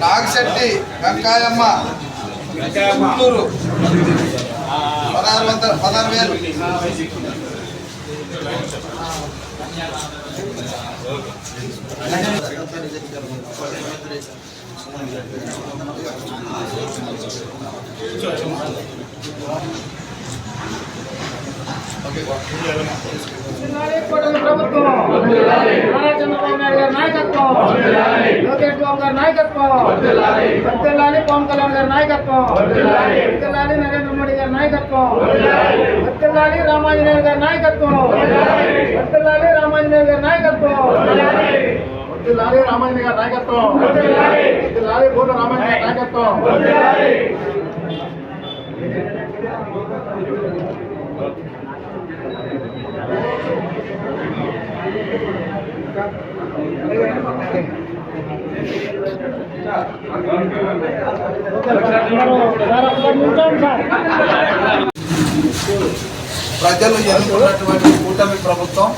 నాగశెట్టి వెంకాయమ్మ పుత్తూరు పదహారు వందల పదహారు వేలు. కూటమి ప్రభుత్వం నారా చంద్రబాబు నాయుడు గారి నాయకత్వం లోకేష్ బాబు గారి నాయకత్వం వర్తిల్లాలి పవన్ కళ్యాణ్ గారి నాయకత్వం వర్తిల్లాలి నరేంద్ర మోడీ గారి నాయకత్వం వర్తిల్లాలి రామాంజనేయులు గారి నాయకత్వం వర్తిల్లాలి రామాంజనేయులు గారి నాయకత్వం లాలి రామాయణ గారి నాయకత్వం లాలి పూర్ణ రామాయణ గారి నాయకత్వం. ప్రజలు ఎన్నుకున్నటువంటి కూటమి ప్రభుత్వం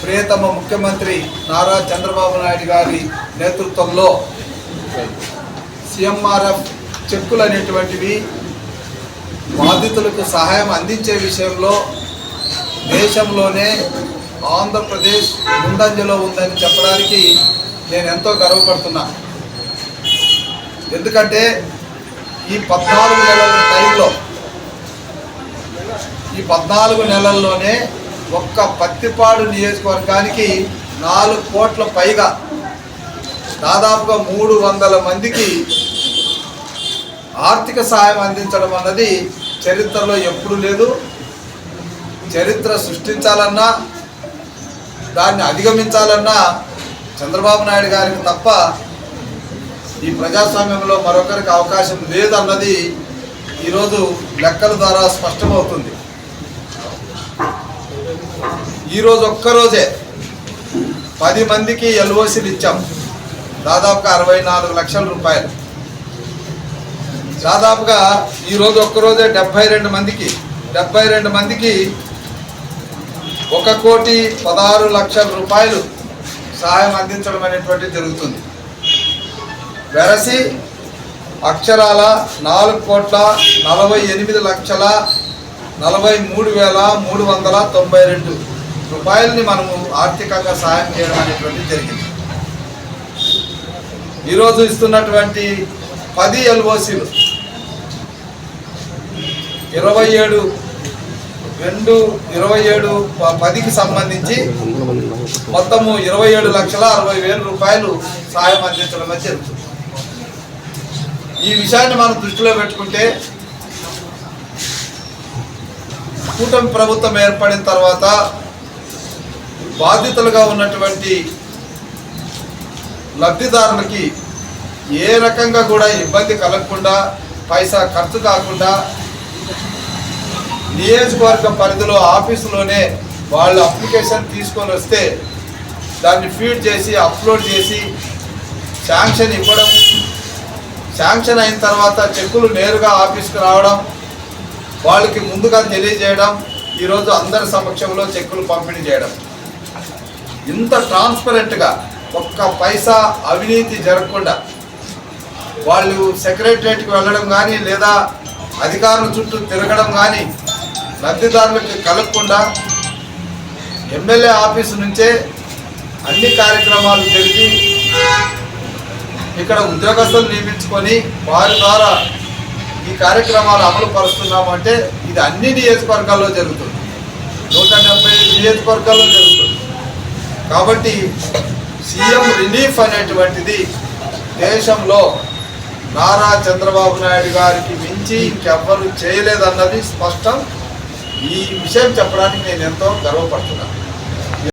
ప్రియతమ ముఖ్యమంత్రి నారా చంద్రబాబు నాయుడు గారి నేతృత్వంలో సిఎంఆర్ఎఫ్ చెక్కులు అనేటువంటివి బాధితులకు సహాయం అందించే విషయంలో దేశంలోనే ఆంధ్రప్రదేశ్ ముందంజలో ఉందని చెప్పడానికి నేను ఎంతో గర్వపడుతున్నా. ఎందుకంటే ఈ పద్నాలుగు నెలల టైంలో ఈ పద్నాలుగు నెలల్లోనే ఒక్క పత్తిపాడు నియోజకవర్గానికి నాలుగు కోట్ల పైగా దాదాపుగా మూడు వందల మందికి ఆర్థిక సహాయం అందించడం అన్నది చరిత్రలో ఎప్పుడూ లేదు. చరిత్ర సృష్టించాలన్నా దాన్ని అధిగమించాలన్నా చంద్రబాబు నాయుడు గారికి తప్ప ఈ ప్రజాస్వామ్యంలో మరొకరికి అవకాశం లేదన్నది ఈరోజు లెక్కల ద్వారా స్పష్టమవుతుంది. ఈరోజు ఒక్కరోజే పది మందికి ఎల్ఓసీలు ఇచ్చాం. దాదాపుగా అరవై నాలుగు లక్షల రూపాయలు. దాదాపుగా ఈరోజు ఒక్కరోజే డెబ్బై రెండు మందికి డెబ్బై రెండు మందికి ఒక కోటి పదహారు లక్షల రూపాయలు సహాయం అందించడం అనేటువంటిది జరుగుతుంది. వెరసి అక్షరాల నాలుగు కోట్ల నలభై ఎనిమిది లక్షల నలభై మూడు వేల మూడు వందల తొంభై రెండు రూపాయలని మనము ఆర్థికంగా సహాయం చేయడం అనేటువంటిది జరిగింది. ఈరోజు ఇస్తున్నటువంటి పది ఎల్ఓసీలు ఇరవై ఏడు రెండు ఇరవై ఏడు ప- పదికి సంబంధించి మొత్తము ఇరవై ఏడు లక్షల అరవై వేల రూపాయలు సహాయం అందించడం జరుగుతుంది. ఈ విషయాన్ని మనం దృష్టిలో పెట్టుకుంటే కూటమి ప్రభుత్వం ఏర్పడిన తర్వాత బాధితులుగా ఉన్నటువంటి లబ్ధిదారులకి ఏ రకంగా కూడా ఇబ్బంది కలగకుండా పైసా ఖర్చు కాకుండా నియోజకవర్గ పరిధిలో ఆఫీసులోనే వాళ్ళు అప్లికేషన్ తీసుకొని వస్తే దాన్ని ఫీడ్ చేసి అప్లోడ్ చేసి శాంక్షన్ ఇవ్వడం శాంక్షన్ అయిన తర్వాత చెక్కులు నేరుగా ఆఫీస్కి రావడం వాళ్ళకి ముందుగా తెలియజేయడం ఈరోజు అందరి సమక్షంలో చెక్కులు పంపిణీ చేయడం. ఇంత ట్రాన్స్పరెంట్గా ఒక్క పైసా అవినీతి జరగకుండా వాళ్ళు సెక్రటరేట్కి వెళ్ళడం కానీ లేదా అధికారుల చుట్టూ తిరగడం కానీ లబ్ధిదారులకి కలగకుండా ఎమ్మెల్యే ఆఫీసు నుంచే అన్ని కార్యక్రమాలు జరిపి ఇక్కడ ఉద్యోగస్తులు నియమించుకొని వారి ద్వారా ఈ కార్యక్రమాలు అమలు పరుస్తున్నామంటే ఇది అన్ని నియోజకవర్గాల్లో జరుగుతుంది. నూట డెబ్బై నియోజకవర్గాల్లో జరుగుతుంది. కాబట్టి సీఎం రిలీఫ్ అనేటువంటిది దేశంలో నారా చంద్రబాబు నాయుడు గారికి మించి ఇంకెవ్వరు చేయలేదన్నది స్పష్టం. ఈ విషయం చెప్పడానికి నేను ఎంతో గర్వపడుతున్నాను.